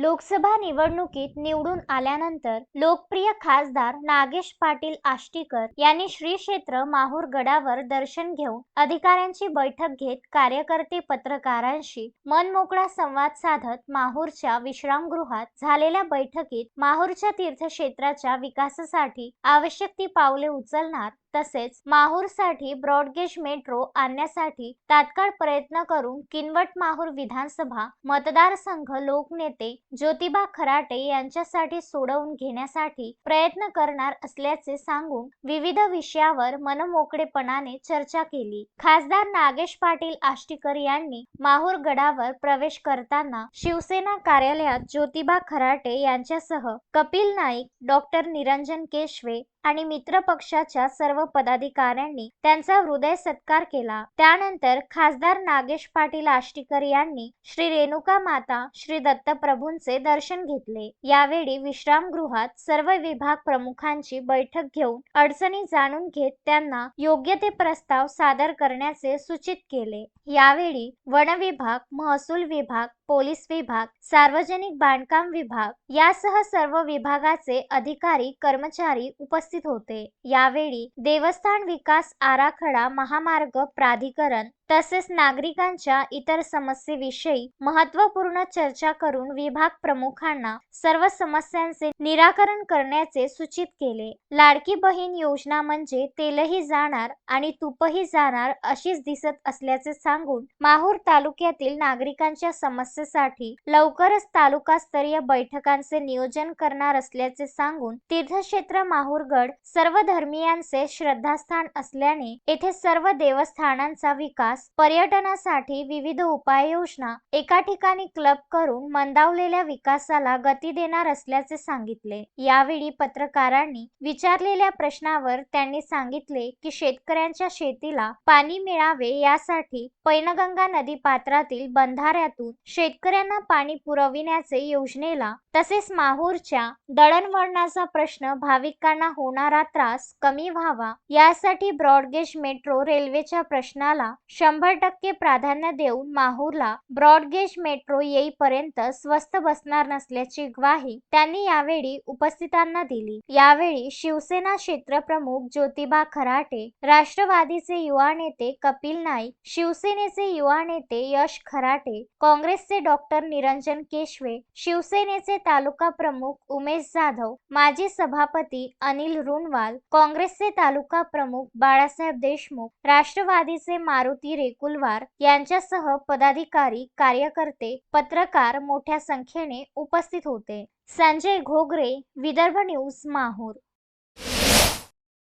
लोकसभा निवडणुकीत निवडून आल्यानंतर लोकप्रिय खासदार नागेश पाटील आष्टीकर यांनी श्री क्षेत्र माहूर गडावर दर्शन घेऊन अधिकाऱ्यांची बैठक घेत कार्यकर्ते पत्रकारांशी मनमोकळा संवाद साधत माहूरच्या विश्रामगृहात झालेल्या बैठकीत माहूरच्या तीर्थक्षेत्राच्या विकासासाठी आवश्यक ती पावले उचलणार तसेच माहूरसाठी ब्रॉडगेज मेट्रो आणण्यासाठी तात्काळ प्रयत्न करून किनवट माहूर विधानसभा मतदारसंघ लोकनेते ज्योतिबा खराटे यांच्यासाठी सोडवून घेण्यासाठी प्रयत्न करणार असल्याचे सांगून विविध विषयावर मनमोकळेपणाने चर्चा केली. खासदार नागेश पाटील आष्टीकर यांनी माहूर गडावर प्रवेश करताना शिवसेना कार्यालयात ज्योतिबा खराटे यांच्यासह कपिल नाईक डॉक्टर निरंजन केशवे आणि मित्र पक्षाच्या सर्व पदाधिकाऱ्यांनी त्यांचा हृदय सत्कार केला. त्यानंतर खासदार नागेश पाटील आष्टीकर यांनी श्री रेणुका माता श्री दत्तप्रभूंचे दर्शन घेतले. यावेळी विश्रामगृहात सर्व विभाग प्रमुखांची बैठक घेऊन अडचणी जाणून घेत त्यांना योग्य ते प्रस्ताव सादर करण्याचे सूचित केले. यावेळी वन विभाग महसूल विभाग पोलीस विभाग सार्वजनिक बांधकाम विभाग यासह सर्व विभागाचे अधिकारी कर्मचारी उपस्थित होते. यावेळी देवस्थान विकास आराखडा महामार्ग प्राधिकरण तसेच नागरिकांच्या इतर समस्येविषयी महत्त्वपूर्ण चर्चा करून विभाग प्रमुखांना सर्व समस्यांचे निराकरण करण्याचे सूचित केले. लाडकी बहीण योजना म्हणजे तेलही जाणार आणि तुपही जाणार अशीच दिसत असल्याचे सांगून माहूर तालुक्यातील नागरिकांच्या समस्येसाठी लवकरच तालुकास्तरीय बैठकांचे नियोजन करणार असल्याचे सांगून तीर्थक्षेत्र माहूरगड सर्व धर्मियांचे श्रद्धास्थान असल्याने येथे सर्व देवस्थानांचा विकास पर्यटनासाठी विविध उपाययोजना एका ठिकाणी क्लब करून मंदावलेल्या विकासाला गती देणार असल्याचे सांगितले. यावेळी पत्रकारांनी विचारलेल्या प्रश्नावर त्यांनी सांगितले की शेतकऱ्यांच्या शेतीला पाणी मिळावे यासाठी पैनगंगा नदी पात्रातील बंधाऱ्यातून शेतकऱ्यांना पाणी पुरविण्याचे योजनेला तसेच माहूरच्या दळणवळणाचा प्रश्न भाविकांना होणारा त्रास कमी व्हावा यासाठी ब्रॉडगेज मेट्रो रेल्वेच्या प्रश्नाला शंभर टक्के प्राधान्य देऊन माहूरला ब्रॉडगेज मेट्रो येईपर्यंत स्वस्त बसणार नसल्याची ग्वाही त्यांनी यावेळी उपस्थितांना दिली. यावेळी शिवसेना क्षेत्रप्रमुख ज्योतिबा खराटे राष्ट्रवादीचे युवा नेते कपिल नाईक शिवसेनेचे युवा नेते यश खराटे काँग्रेसचे डॉक्टर निरंजन केशवे शिवसेनेचे तालुका प्रमुख उमेश जाधव माजी सभापती अनिल रुनवाल काँग्रेसचे तालुका प्रमुख बाळासाहेब देशमुख राष्ट्रवादीचे मारुती रेकुलवार यांच्यासह पदाधिकारी कार्यकर्ते पत्रकार मोठ्या संख्येने उपस्थित होते. संजय घोगरे विदर्भ न्यूज माहूर.